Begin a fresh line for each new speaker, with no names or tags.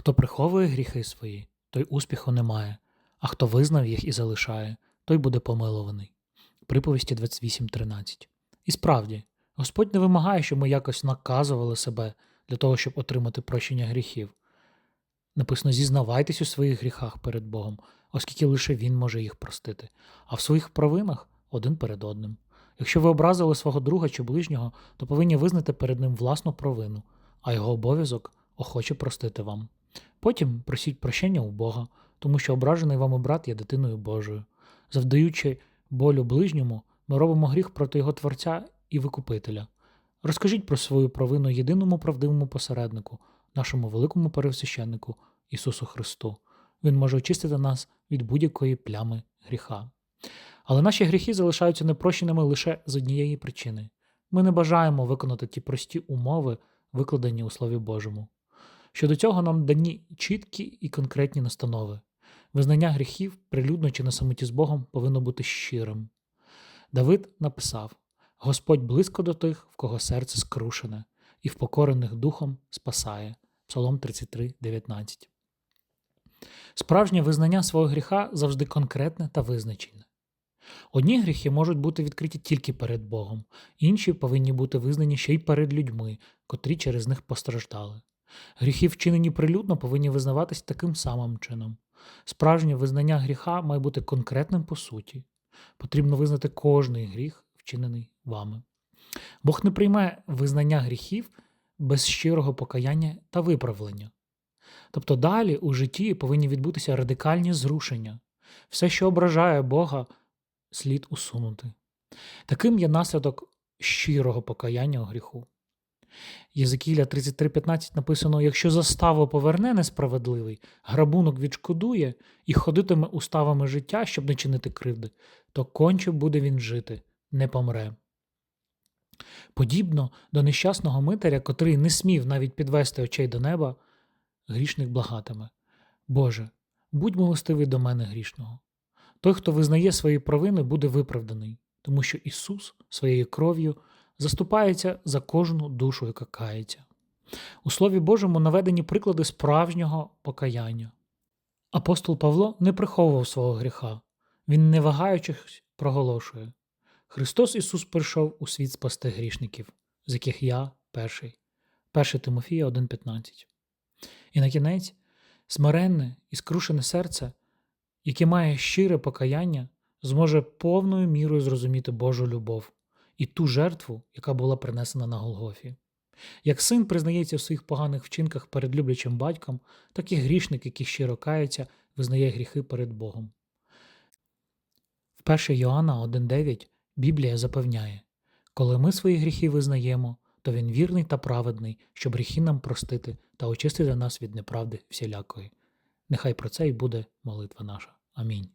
Хто приховує гріхи свої, той успіху не має, а хто визнав їх і залишає, той буде помилований. Приповісті 28.13. І справді, Господь не вимагає, щоб ми якось наказували себе для того, щоб отримати прощення гріхів. Написано, зізнавайтесь у своїх гріхах перед Богом, оскільки лише Він може їх простити, а в своїх провинах один перед одним. Якщо ви образили свого друга чи ближнього, то повинні визнати перед ним власну провину, а його обов'язок охоче простити вам. Потім просіть прощення у Бога, тому що ображений вами брат є дитиною Божою. Завдаючи болю ближньому, ми робимо гріх проти його Творця і Викупителя. Розкажіть про свою провину єдиному правдивому посереднику, нашому великому пересвященнику Ісусу Христу. Він може очистити нас від будь-якої плями гріха. Але наші гріхи залишаються непрощеними лише з однієї причини. Ми не бажаємо виконати ті прості умови, викладені у Слові Божому. Щодо цього нам дані чіткі і конкретні настанови. Визнання гріхів, прилюдно чи на самоті з Богом, повинно бути щирим. Давид написав: Господь близько до тих, в кого серце скрушене, і впокорених духом спасає. Псалом 33, 19. Справжнє визнання свого гріха завжди конкретне та визначене. Одні гріхи можуть бути відкриті тільки перед Богом, інші повинні бути визнані ще й перед людьми, котрі через них постраждали. Гріхи, вчинені прилюдно, повинні визнаватись таким самим чином. Справжнє визнання гріха має бути конкретним по суті. Потрібно визнати кожний гріх, вчинений вами. Бог не прийме визнання гріхів без щирого покаяння та виправлення. Тобто далі у житті повинні відбутися радикальні зрушення. Все, що ображає Бога, слід усунути. Таким є наслідок щирого покаяння у гріху. Єзекіля 33.15 написано: якщо заставу поверне несправедливий, грабунок відшкодує і ходитиме уставами життя, щоб не чинити кривди, то конче буде він жити, не помре. Подібно до нещасного митаря, котрий не смів навіть підвести очей до неба, грішник благатиме. Боже, будь милостивий до мене грішного. Той, хто визнає свої провини, буде виправданий, тому що Ісус своєю кров'ю заступається за кожну душу, яка кається. У Слові Божому наведені приклади справжнього покаяння. Апостол Павло не приховував свого гріха, він, не вагаючись, проголошує: Христос Ісус прийшов у світ спасти грішників, з яких я перший. 1 Тимофія 1,15. І на кінець смиренне і скрушене серце, яке має щире покаяння, зможе повною мірою зрозуміти Божу любов і ту жертву, яка була принесена на Голгофі. Як син признається в своїх поганих вчинках перед люблячим батьком, так і грішник, який щиро кається, визнає гріхи перед Богом. В 1 Йоанна 1,9 Біблія запевняє коли ми свої гріхи визнаємо, то він вірний та праведний, щоб гріхи нам простити та очистити нас від неправди всілякої. Нехай про це й буде молитва наша. Амінь.